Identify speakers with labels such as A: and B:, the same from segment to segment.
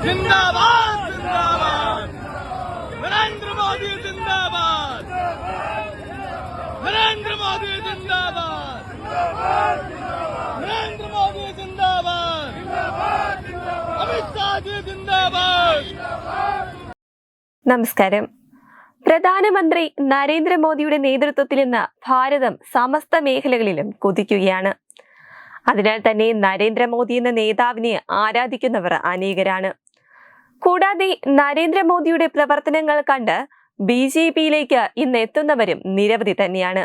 A: जिंदाबाद जिंदाबाद नरेंद्र मोदी जिंदाबाद नरेंद्र मोदी जिंदाबाद नरेंद्र मोदी जिंदाबाद अमित शाह जी जिंदाबाद
B: നമസ്കാരം പ്രധാനമന്ത്രി നരേന്ദ്രമോദിയുടെ നേതൃത്വത്തിൽ ഇന്ന് ഭാരതം സമസ്ത മേഖലകളിലും കുതിക്കുകയാണ് അതിനാൽ തന്നെ നരേന്ദ്രമോദി എന്ന നേതാവിനെ ആരാധിക്കുന്നവർ അനേകരാണ് കൂടാതെ നരേന്ദ്രമോദിയുടെ പ്രവർത്തനങ്ങൾ കണ്ട് ബി ജെ പിയിലേക്ക് ഇന്ന് എത്തുന്നവരും നിരവധി തന്നെയാണ്.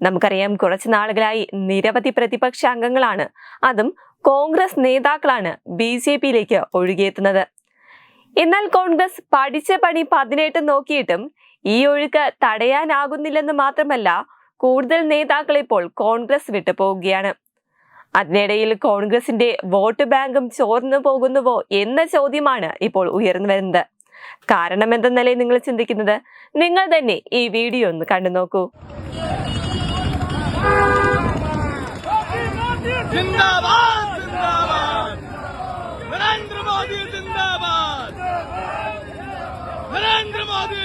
B: നമുക്കറിയാം കുറച്ചു നാളുകളായി നിരവധി പ്രതിപക്ഷ അംഗങ്ങളാണ്. അതും കോൺഗ്രസ് നേതാക്കളാണ് ബി ജെ പിയിലേക്ക് ഒഴുകിയെത്തുന്നത്. എന്നാൽ കോൺഗ്രസ് പഠിച്ച പണി പതിനെട്ട് നോക്കിയിട്ടും ഈ ഒഴുക്ക് തടയാനാകുന്നില്ലെന്ന് മാത്രമല്ല കൂടുതൽ നേതാക്കൾ ഇപ്പോൾ കോൺഗ്രസ് വിട്ടു പോവുകയാണ് അതിനിടയിൽ കോൺഗ്രസിന്റെ വോട്ട് ബാങ്കും ചോർന്നു പോകുന്നുവോ എന്ന ചോദ്യമാണ് ഇപ്പോൾ ഉയർന്നു വരുന്നത്. കാരണം എന്തെന്നല്ലേ നിങ്ങൾ ചിന്തിക്കുന്നത്? നിങ്ങൾ തന്നെ ഈ വീഡിയോ ഒന്ന് കണ്ടു നോക്കൂ.
A: നരേന്ദ്രമോദി
B: നരേന്ദ്രമോദി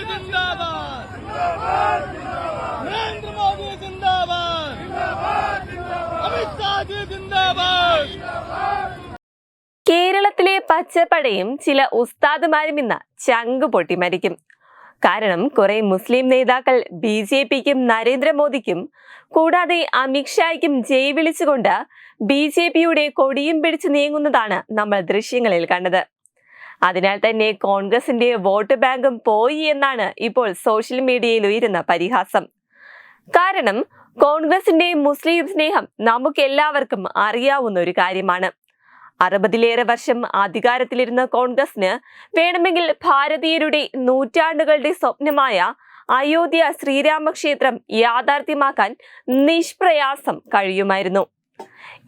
B: പച്ചപ്പടയും ചില ഉസ്താദുമാരും ഇന്ന് ചങ്ക് പൊട്ടി മരിക്കും. കാരണം കുറെ മുസ്ലിം നേതാക്കൾ ബി ജെ പിക്കും നരേന്ദ്രമോദിക്കും കൂടാതെ അമിത്ഷായ്ക്കും ജയ് വിളിച്ചുകൊണ്ട് ബി ജെ പിയുടെ കൊടിയും പിടിച്ചു നീങ്ങുന്നതാണ് നമ്മൾ ദൃശ്യങ്ങളിൽ കണ്ടത്. അതിനാൽ തന്നെ കോൺഗ്രസിന്റെ വോട്ട് ബാങ്കും പോയി എന്നാണ് ഇപ്പോൾ സോഷ്യൽ മീഡിയയിൽ ഉയരുന്ന പരിഹാസം. കാരണം കോൺഗ്രസിന്റെ മുസ്ലിം സ്നേഹം നമുക്കെല്ലാവർക്കും അറിയാവുന്ന ഒരു കാര്യമാണ്. അറുപതിലേറെ വർഷം അധികാരത്തിലിരുന്ന കോൺഗ്രസിന് വേണമെങ്കിൽ ഭാരതീയരുടെ നൂറ്റാണ്ടുകളുടെ സ്വപ്നമായ അയോധ്യ ശ്രീരാമക്ഷേത്രം യാഥാർത്ഥ്യമാക്കാൻ നിഷ്പ്രയാസം കഴിയുമായിരുന്നു.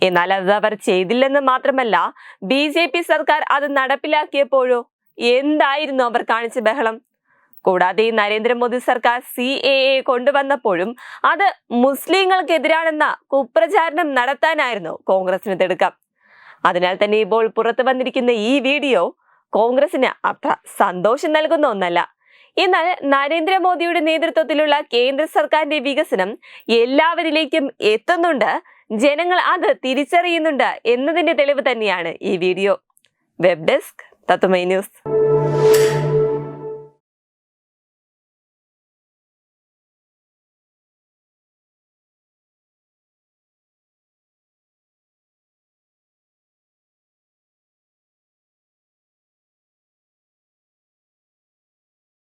B: എന്നാൽ അത് അവർ ചെയ്തില്ലെന്ന് മാത്രമല്ല ബി ജെ പി സർക്കാർ അത് നടപ്പിലാക്കിയപ്പോഴോ എന്തായിരുന്നു അവർ കാണിച്ച ബഹളം? കൂടാതെ നരേന്ദ്രമോദി സർക്കാർ സി എ എ കൊണ്ടുവന്നപ്പോഴും അത് മുസ്ലിങ്ങൾക്കെതിരാണെന്ന കുപ്രചാരണം നടത്താനായിരുന്നു കോൺഗ്രസിന് തിടുക്കം. അതിനാൽ തന്നെ ഇപ്പോൾ പുറത്തു വന്നിരിക്കുന്ന ഈ വീഡിയോ കോൺഗ്രസിന് അത്ര സന്തോഷം നൽകുന്ന ഒന്നല്ല. എന്നാൽ നരേന്ദ്രമോദിയുടെ നേതൃത്വത്തിലുള്ള കേന്ദ്ര സർക്കാരിന്റെ വികസനം എല്ലാവരിലേക്കും എത്തുന്നുണ്ട്. ജനങ്ങൾ അത് തിരിച്ചറിയുന്നുണ്ട് എന്നതിന്റെ തെളിവ് തന്നെയാണ് ഈ വീഡിയോ. വെബ് ഡെസ്ക് തത്തുമൈ ന്യൂസ്.